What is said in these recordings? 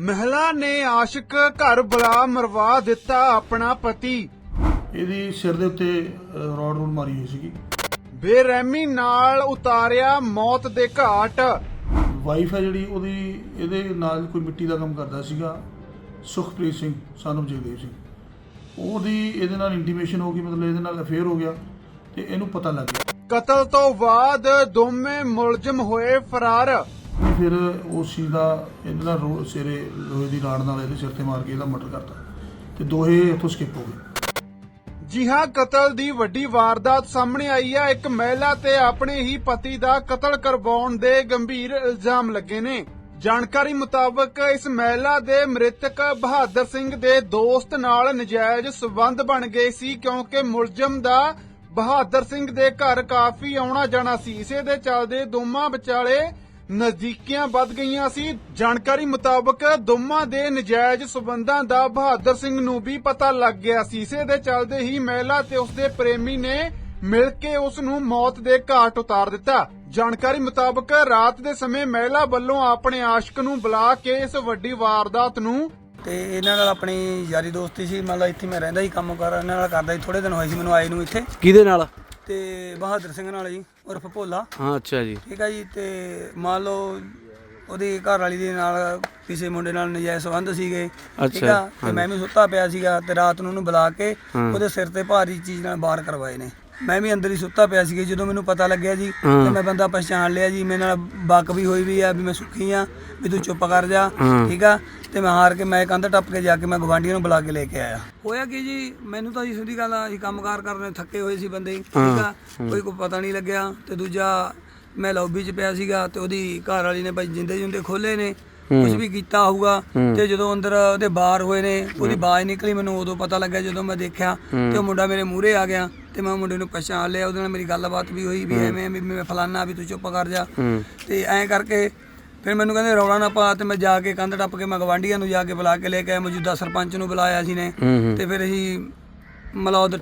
ਮਹਿਲਾ ਨੇ ਆਸ਼ਿਕ ਘਰ ਬੁਲਾ ਮਰਵਾ ਦਿੱਤਾ ਆਪਣਾ ਪਤੀ। ਇਹਦੀ ਸਿਰ ਦੇ ਉੱਤੇ ਰੋਡ ਰੂਡ ਮਾਰੀ ਹੋਈ ਸੀਗੀ। ਬੇਰਹਿਮੀ ਨਾਲ ਉਤਾਰਿਆ ਮੌਤ ਦੇ ਘਾਟ। ਵਾਈਫ ਹੈ ਜਿਹੜੀ ਉਹਦੀ ਇਹਦੇ ਨਾਲ ਕੋਈ ਮਿੱਟੀ ਦਾ ਕੰਮ ਕਰਦਾ ਸੀਗਾ। ਸੁਖਪ੍ਰੀਤ ਸਿੰਘ ਸਾਨੂੰ ਜਗਦੇਵ ਸਿੰਘ। ਉਹਦੀ ਇਹਦੇ ਨਾਲ ਇੰਟੀਮੇਸ਼ਨ ਹੋ ਗਈ ਮਤਲਬ ਇਹਦੇ ਨਾਲ ਅਫੇਅਰ ਹੋ ਗਿਆ ਤੇ ਇਹਨੂੰ ਪਤਾ ਲੱਗ ਗਿਆ। ਕਤਲ ਤੋਂ ਬਾਅਦ ਦੋਵੇਂ ਮੁਲਜ਼ਮ ਹੋਏ ਫਰਾਰ। ਤੇ ਫਿਰ ਉਸ ਚੀਜ਼ ਦਾ ਇਹਦੇ ਨਾਲ ਰੋ- ਸਿਰੇ ਲੋਹੇ ਦੀ ਰਾੜ ਨਾਲ ਇਹਦੇ ਸਿਰ ਤੇ ਮਾਰ ਕੇ ਇਹਦਾ ਮਰਡਰ ਕਰਤਾ। ਤੇ ਦੋਹੇ ਇੱਥੋਂ ਸਕਿਪ ਹੋ ਗਏ। ਜੀ ਹਾਂ, ਕਤਲ ਦੀ ਵੱਡੀ ਵਾਰਦਾਤ ਸਾਹਮਣੇ ਆਈ ਹੈ ਇੱਕ ਮਹਿਲਾ ਤੇ ਆਪਣੇ ਹੀ ਪਤੀ ਦਾ ਕਤਲ ਕਰਵਾਉਣ ਦੇ ਗੰਭੀਰ ਇਲਜ਼ਾਮ ਲੱਗੇ ਨੇ। ਜਾਣਕਾਰੀ ਮੁਤਾਬਕ ਇਸ ਮਹਿਲਾ ਦੇ ਮ੍ਰਿਤਕ ਬਹਾਦਰ ਸਿੰਘ ਦੇ ਦੋਸਤ ਨਾਲ ਨਜਾਇਜ਼ ਸਬੰਧ ਬਣ ਗਏ ਸੀ, ਕਿਉਂਕਿ ਮੁਲਜ਼ਮ ਦਾ ਬਹਾਦਰ ਸਿੰਘ ਦੇ ਘਰ ਕਾਫੀ ਆਉਣਾ ਜਾਣਾ ਸੀ। ਇਸੇ ਦੇ ਚੱਲਦੇ ਦੋਵਾਂ ਵਿਚਾਲੇ ਨਜ਼ਦੀਕੀਆਂ ਵੱਧ ਗਈਆਂ ਸੀ। ਜਾਣਕਾਰੀ ਮੁਤਾਬਕ ਦੋਵਾਂ ਦੇ ਨਜਾਇਜ਼ ਸਬੰਧਾਂ ਦਾ ਬਹਾਦਰ ਸਿੰਘ ਨੂੰ ਵੀ ਪਤਾ ਲੱਗ ਗਿਆ ਸੀ। ਇਸੇ ਦੇ ਚੱਲਦੇ ਹੀ ਮਹਿਲਾ ਤੇ ਉਸਦੇ ਪ੍ਰੇਮੀ ਨੇ ਮਿਲ ਕੇ ਉਸ ਨੂੰ ਮੌਤ ਦੇ ਘਾਟ ਉਤਾਰ ਦਿੱਤਾ। ਜਾਣਕਾਰੀ ਮੁਤਾਬਕ ਰਾਤ ਦੇ ਸਮੇਂ ਮਹਿਲਾ ਵੱਲੋਂ ਆਪਣੇ ਆਸ਼ਿਕ ਨੂੰ ਬੁਲਾ ਕੇ ਇਸ ਵੱਡੀ ਵਾਰਦਾਤ ਨੂੰ ਤੇ ਇਹਨਾਂ ਨਾਲ ਆਪਣੀ ਯਾਰੀ ਦੋਸਤੀ ਸੀ। ਮਤਲਬ ਇੱਥੇ ਮੈਂ ਰਹਿੰਦਾ ਸੀ ਕੰਮ ਕਰ ਇਹਨਾਂ ਨਾਲ ਕਰਦਾ ਸੀ ਥੋੜੇ ਦਿਨ ਹੋਏ ਸੀ ਮੈਨੂੰ ਆਏ ਨੂੰ ਇੱਥੇ। ਕਿਹਦੇ ਨਾਲ? ਤੇ ਬਹਾਦਰ ਸਿੰਘ ਨਾਲ ਜੀ। ਉਰਫ ਭੋਲਾ। ਹਾਂ ਅੱਛਾ ਜੀ। ਠੀਕ ਹੈ ਜੀ ਤੇ ਮੰਨ ਲਓ ਉਹਦੀ ਘਰ ਵਾਲੀ ਦੇ ਨਾਲ ਕਿਸੇ ਮੁੰਡੇ ਨਾਲ ਨਜਾਇਜ਼ ਸੰਬੰਧ ਸੀਗੇ। ਠੀਕ ਆ ਤੇ ਮੈਂ ਵੀ ਸੁੱਤਾ ਪਿਆ ਸੀਗਾ ਤੇ ਰਾਤ ਨੂੰ ਉਹਨੂੰ ਬੁਲਾ ਕੇ। ਉਹਦੇ ਸਿਰ ਤੇ ਭਾਰੀ ਚੀਜ਼ ਨਾਲ ਬਾਹਰ ਕਰਵਾਏ ਨੇ। ਮੈਂ ਵੀ ਅੰਦਰ ਹੀ ਸੁੱਤਾ ਪਿਆ ਸੀਗਾ ਜਦੋਂ ਮੈਨੂੰ ਪਤਾ ਲੱਗਿਆ ਜੀ। ਤੇ ਮੈਂ ਬੰਦਾ ਪਛਾਣ ਲਿਆ ਜੀ ਮੇਰੇ ਨਾਲ ਬਕ ਵੀ ਹੋਈ ਵੀ ਆ ਵੀ ਮੈਂ ਸੁੱਖੀ ਆ ਵੀ ਤੂੰ ਚੁੱਪ ਕਰ ਜਾ। ਠੀਕ ਆ ਤੇ ਮੈਂ ਹਾਰ ਕੇ ਮੈਂ ਕੰਧ ਟੱਪ ਕੇ ਜਾ ਕੇ ਮੈਂ ਗਵਾਂਢੀਆਂ ਨੂੰ ਬੁਲਾ ਕੇ ਲੈ ਕੇ ਆਇਆ ਹੋਇਆ ਕੀ ਜੀ ਮੈਨੂੰ ਤਾਂ ਜੀ ਸਿੱਧੀ ਗੱਲ ਆ ਅਸੀਂ ਕੰਮਕਾਰ ਕਰਨੇ ਥੱਕੇ ਹੋਏ ਸੀ ਬੰਦੇ ਠੀਕ ਆ ਕੋਈ ਕੋ ਪਤਾ ਨਹੀਂ ਲੱਗਿਆ ਤੇ ਦੂਜਾ ਮੈਂ ਲੌਬੀ 'ਚ ਪਿਆ ਸੀਗਾ ਤੇ ਉਹਦੀ ਘਰ ਵਾਲੀ ਨੇ ਭਾਈ ਜਿੰਦੇ ਜਿੰਦੇ ਖੋਲੇ ਨੇ ਕੁਝ ਵੀ ਕੀਤਾ ਹੋਊਗਾ ਤੇ ਜਦੋਂ ਅੰਦਰ ਉਹਦੇ ਬਾਹਰ ਹੋਏ ਨੇ ਉਹਦੀ ਬਾਜ਼ ਨਿਕਲੀ ਮੈਨੂੰ ਉਦੋਂ ਪਤਾ ਲੱਗਾ ਜਦੋਂ ਮੈਂ ਦੇਖਿਆ ਤੇ ਉਹ ਮੁੰਡਾ ਮੇਰੇ ਮੂਹਰੇ ਆ ਗਿਆ ਤੇ ਮੈਂ ਮੁੰਡੇ ਨੂੰ ਪਛਾਣ ਲਿਆ ਉਹਦੇ ਨਾਲ ਮੇਰੀ ਗੱਲਬਾਤ ਵੀ ਹੋਈ ਵੀ ਐਵੇਂ ਵੀ ਮੈਂ ਫਲਾਨਾ ਵੀ ਤੂੰ ਚੁੱਪ ਕਰ ਜਾ। ਤੇ ਐਂ ਕਰਕੇ ਫਿਰ ਮੈਨੂੰ ਕਹਿੰਦੇ ਰੌਲਾ ਨਾ ਪਾ ਤੇ ਮੈਂ ਜਾ ਕੇ ਕੰਧ ਟੱਪ ਕੇ ਮੈਂ ਗਵਾਂਢੀਆਂ ਨੂੰ ਜਾ ਕੇ ਬੁਲਾ ਕੇ ਲੈ ਕੇ ਆਇਆ ਮੌਜੂਦਾ ਸਰਪੰਚ ਨੂੰ ਬੁਲਾਇਆ ਸੀ ਨੇ। ਤੇ ਫਿਰ ਅਸੀਂ ਮਲੌਦ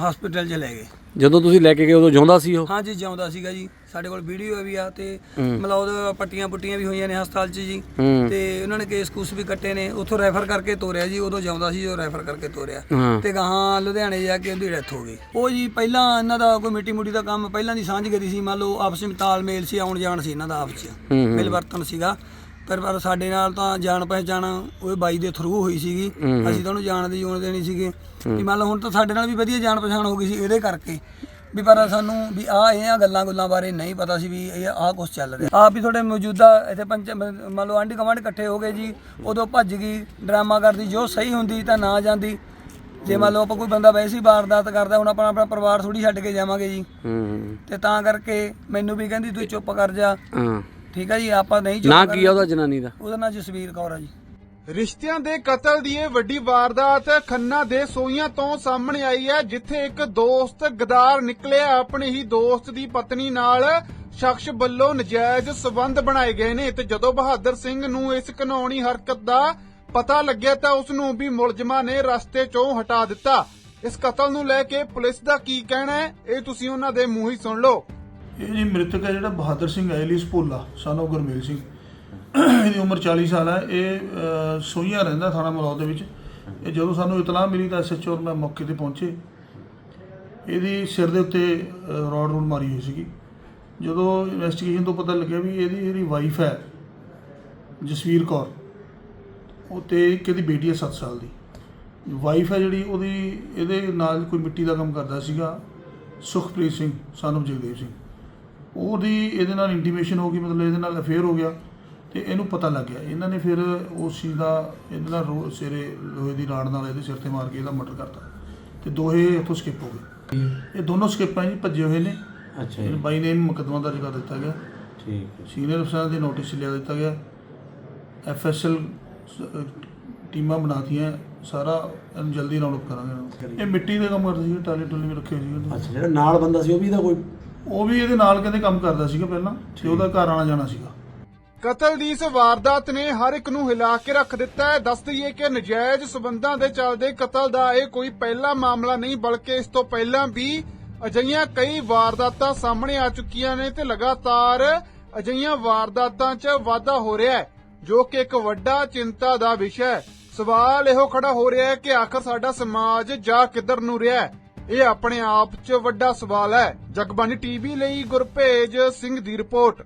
ਹਸਪੀਟਲ 'ਚ ਲੈ ਗਏ। ਜਦੋਂ ਤੁਸੀਂ ਲੈ ਕੇ ਗਏ ਉਦੋਂ ਜਿਉਂਦਾ ਸੀ ਉਹ? ਹਾਂਜੀ ਜਿਉਂਦਾ ਸੀਗਾ ਜੀ। ਸਾਡੇ ਕੋਲ ਵੀਡੀਓ ਵੀ ਆ ਤੇ ਮਲੌਦ ਪੱਟੀਆਂ ਪੁੱਟੀਆਂ ਵੀ ਹੋਈਆਂ ਨੇ ਹਸਪਤਾਲ 'ਚ ਜੀ। ਤੇ ਉਹਨਾਂ ਨੇ ਕੇਸ ਕੂਸ ਵੀ ਕੱਟੇ ਨੇ। ਉੱਥੋਂ ਰੈਫਰ ਕਰਕੇ ਤੋਰਿਆ ਜੀ ਉਦੋਂ ਜਿਉਂਦਾ ਸੀ ਜੋ ਰੈਫਰ ਕਰਕੇ ਤੋਰਿਆ। ਤੇ ਗਾਹਾਂ ਲੁਧਿਆਣੇ ਜਾ ਕੇ ਉਹਦੀ ਡੈਥ ਹੋ ਗਈ। ਉਹ ਜੀ ਪਹਿਲਾਂ ਇਹਨਾਂ ਦਾ ਕੋਈ ਮਿੱਟੀ ਮੁੱਟੀ ਦਾ ਕੰਮ ਪਹਿਲਾਂ ਦੀ ਸਾਂਝ ਗਰੀ ਸੀ। ਮੰਨ ਲਓ ਆਪਸ ਵਿੱਚ ਤਾਲਮੇਲ ਸੀ ਆਉਣ ਜਾਣ ਸੀ ਇਹਨਾਂ ਦਾ ਆਪਸ ਹੂੰ। ਮਿਲ ਵਰਤਨ ਸੀਗਾ। ਪਰ ਪਰ ਸਾਡੇ ਨਾਲ ਤਾਂ ਜਾਣ ਪਹਿਚਾਣ ਉਹ ਬਾਈ ਦੇ ਥਰੂ ਹੋਈ ਸੀਗੀ। ਅਸੀਂ ਤਾਂ ਉਹਨੂੰ ਜਾਣ ਦੀ ਜੋਨ ਦੇਣੀ ਸੀਗੇ। ਵੀ ਮੰਨ ਲਓ ਹੁਣ ਤਾਂ ਸਾਡੇ ਨਾਲ ਵੀ ਵਧੀਆ ਜਾਣ ਪਛਾਣ ਹੋ ਗਈ ਸੀ ਇਹਦੇ ਕਰਕੇ। ਵੀ ਪਰ ਸਾਨੂੰ ਵੀ ਆ ਇਹ ਆ ਗੱਲਾਂ ਗੁੱਲਾਂ ਬਾਰੇ ਨਹੀਂ ਪਤਾ ਸੀ ਵੀ ਇਹ ਆ ਕੁਝ ਚੱਲ ਰਿਹਾ। ਆਪ ਵੀ ਤੁਹਾਡੇ ਮੌਜੂਦਾ ਇੱਥੇ ਪੰਚ ਮੰਨ ਲਓ ਆਂਢੀ ਗੁਆਂਢ ਇਕੱਠੇ ਹੋ ਗਏ ਜੀ ਉਦੋਂ ਭੱਜ ਗਈ ਡਰਾਮਾ ਕਰਦੀ ਜੋ ਸਹੀ ਹੁੰਦੀ ਤਾਂ ਨਾ ਜਾਂਦੀ। ਜੇ ਮੰਨ ਲਓ ਆਪਾਂ ਕੋਈ ਬੰਦਾ ਵੈਸੇ ਵਾਰਦਾਤ ਕਰਦਾ ਹੁਣ ਆਪਣਾ ਆਪਣਾ ਪਰਿਵਾਰ ਥੋੜੀ ਛੱਡ ਕੇ ਜਾਵਾਂਗੇ ਜੀ। ਹੂੰ ਤੇ ਤਾਂ ਕਰਕੇ ਮੈਨੂੰ ਵੀ ਕਹਿੰਦੀ ਤੂੰ ਚੁੱਪ ਕਰ ਜਾ। ਹਾਂ। ਠੀਕ ਹੈ ਜੀ ਆਪਾਂ ਨਹੀਂ ਚੁੱਪ ਨਾ ਕੀ ਆ ਉਹਦਾ ਜਨਾਨੀ ਦਾ? ਉਹਦਾ ਨਾਂ ਜਸਵੀਰ ਕੌਰ ਆ ਜੀ। ਰਿਸ਼ਤਿਆਂ ਦੇ ਕਤਲ ਦੀ ਇਹ ਵੱਡੀ ਵਾਰਦਾਤ ਖੰਨਾ ਦੇ ਸੋਈਆਂ ਤੋਂ ਸਾਹਮਣੇ ਆਈ ਹੈ, ਜਿੱਥੇ ਇੱਕ ਦੋਸਤ ਗਦਾਰ ਨਿਕਲਿਆ। ਆਪਣੇ ਹੀ ਦੋਸਤ ਦੀ ਪਤਨੀ ਨਾਲ ਸ਼ਖਸ ਵੱਲੋਂ ਨਜਾਇਜ਼ ਸਬੰਧ ਬਣਾਏ ਗਏ ਨੇ ਤੇ ਜਦੋਂ ਬਹਾਦਰ ਸਿੰਘ ਨੂੰ ਇਸ ਘਨੌਣੀ ਹਰਕਤ ਦਾ ਪਤਾ ਲੱਗਿਆ ਤਾਂ ਉਸ ਨੂੰ ਵੀ ਮੁਲਜ਼ਮਾਂ ਨੇ ਰਸਤੇ ਚੋਂ ਹਟਾ ਦਿੱਤਾ। ਇਸ ਕਤਲ ਨੂੰ ਲੈ ਕੇ ਪੁਲਿਸ ਦਾ ਕੀ ਕਹਿਣਾ ਹੈ, ਇਹ ਤੁਸੀਂ ਉਹਨਾਂ ਦੇ ਮੂੰਹ ਹੀ ਸੁਣ ਲਓ। ਇਹ ਜੀ ਮ੍ਰਿਤਕ ਹੈ ਜਿਹੜਾ ਬਹਾਦਰ ਸਿੰਘ ਐਲੀਸ ਭੋਲਾ son ਗੁਰਮੇਲ ਸਿੰਘ। ਇਹਦੀ ਉਮਰ 40 ਸਾਲ ਹੈ। ਇਹ ਅਹ, ਰਹਿੰਦਾ ਥਾਣਾ ਮਲੌਦ ਦੇ ਵਿੱਚ। ਇਹ ਜਦੋਂ ਸਾਨੂੰ ਇਤਲਾਹ ਮਿਲੀ ਤਾਂ ਐਸਐਚਓ ਔਰ ਮੈਂ ਮੌਕੇ ਤੇ ਪਹੁੰਚੇ। ਇਹਦੀ ਸਿਰ ਦੇ ਉੱਤੇ ਅਹ, ਰੋਡ ਰੂਡ ਮਾਰੀ ਹੋਈ ਸੀਗੀ। ਜਦੋਂ ਇਨਵੈਸਟੀਗੇਸ਼ਨ ਤੋਂ ਪਤਾ ਲੱਗਿਆ ਵੀ ਇਹਦੀ ਜਿਹੜੀ ਵਾਈਫ ਹੈ ਜਸਵੀਰ ਕੌਰ ਉਹ ਤੇ ਇੱਕ ਇਹਦੀ ਬੇਟੀ ਹੈ 7 ਸਾਲ ਦੀ। ਵਾਈਫ ਹੈ ਜਿਹੜੀ ਉਹਦੀ ਇਹਦੇ ਨਾਲ ਕੋਈ ਮਿੱਟੀ ਦਾ ਕੰਮ ਕਰਦਾ ਸੀਗਾ ਸੁਖਪ੍ਰੀਤ ਸਿੰਘ ਸਾਨੂੰ ਜਗਦੇਵ ਸਿੰਘ। ਉਹਦੀ ਇਹਦੇ ਨਾਲ ਇੰਟੀਮੇਸ਼ਨ ਹੋ ਗਈ ਮਤਲਬ ਇਹਦੇ ਨਾਲ ਅਫੇਅਰ ਹੋ ਗਿਆ। ਤੇ ਇਹਨੂੰ ਪਤਾ ਲੱਗ ਗਿਆ। ਇਹਨਾਂ ਨੇ ਫਿਰ ਉਸ ਚੀਜ਼ ਦਾ ਇਹਦੇ ਨਾਲ ਰੋ- ਸਿਰੇ ਲੋਹੇ ਦੀ ਰਾੜ ਨਾਲ ਇਹਦੇ ਸਿਰ ਤੇ ਮਾਰ ਕੇ ਇਹਦਾ ਮਰਡਰ ਕਰਤਾ। ਤੇ ਦੋਹੇ ਇੱਥੋਂ ਸਕਿਪ ਹੋ ਗਏ। ਇਹ ਦੋਨੋਂ ਸਕਿਪ ਜੀ ਭੱਜੇ ਹੋਏ ਨੇ। ਅੱਛਾ ਜੀ। ਬਾਈ ਨੇ ਮੁਕੱਦਮਾ ਦਰਜ ਕਰ ਦਿੱਤਾ ਗਿਆ। ਠੀਕ ਹੈ। ਸੀਨੀਅਰ ਅਫਸਰਾਂ ਦੇ ਨੋਟਿਸ ਲਿਆ ਦਿੱਤਾ ਗਿਆ। ਐਫਐਸਐਲ ਟੀਮਾਂ ਬਣਾਤੀਆਂ। ਸਾਰਾ ਇਹਨੂੰ ਜਲਦੀ ਰਾਉਂਡ ਅਪ ਕਰਾਂਗੇ ਇਹਨੂੰ। ਇਹ ਮਿੱਟੀ ਦੇ ਕੰਮ ਕਰਦੇ ਸੀ ਟਾਲੀ ਟੁਲੀ ਵੀ ਰੱਖੇ ਸੀ ਅੱਛਾ ਜਿਹੜਾ ਨਾਲ ਬੰਦਾ ਸੀ ਉਹ ਵੀ ਇਹਦਾ ਕੋਈ ਉਹ ਵੀ ਇਹਦੇ ਨਾਲ ਕਹਿੰਦੇ ਕੰਮ ਕਰਦਾ ਸੀਗਾ ਪਹਿਲਾਂ। ਤੇ ਉਹਦਾ ਘਰ ਆਣਾ ਜਾਣਾ ਸੀਗਾ। ਕਤਲ ਦੀ ਇਸ ਵਾਰਦਾਤ ਨੇ ਹਰ ਇੱਕ ਨੂੰ ਹਿਲਾ ਕੇ ਰੱਖ ਦਿੱਤਾ ਹੈ। ਦੱਸ ਦਈਏ ਕਿ ਨਜਾਇਜ਼ ਸਬੰਧਾਂ ਦੇ ਚੱਲਦੇ ਕਤਲ ਦਾ ਇਹ ਕੋਈ ਪਹਿਲਾ ਮਾਮਲਾ ਨਹੀਂ, ਬਲਕਿ ਇਸ ਤੋਂ ਪਹਿਲਾਂ ਵੀ ਅਜਿਹੀਆਂ ਕਈ ਵਾਰਦਾਤਾਂ ਸਾਹਮਣੇ ਆ ਚੁੱਕੀਆਂ ਨੇ ਤੇ ਲਗਾਤਾਰ ਅਜਿਹੀਆਂ ਵਾਰਦਾਤਾਂ 'ਚ ਵਾਧਾ ਹੋ ਰਿਹਾ ਹੈ, ਜੋ ਕਿ ਇੱਕ ਵੱਡਾ ਚਿੰਤਾ ਦਾ ਵਿਸ਼ਾ ਹੈ। ਸਵਾਲ ਇਹੋ ਖੜਾ ਹੋ ਰਿਹਾ ਹੈ ਕਿ ਆਖਰ ਸਾਡਾ ਸਮਾਜ ਜਾ ਕਿੱਧਰ ਨੂੰ ਰਿਹਾ ਹੈ? ਇਹ ਆਪਣੇ ਆਪ 'ਚ ਵੱਡਾ ਸਵਾਲ ਹੈ। ਜਗਬਾਣੀ ਟੀਵੀ ਲਈ ਗੁਰਪੇਜ ਸਿੰਘ ਦੀ ਰਿਪੋਰਟ।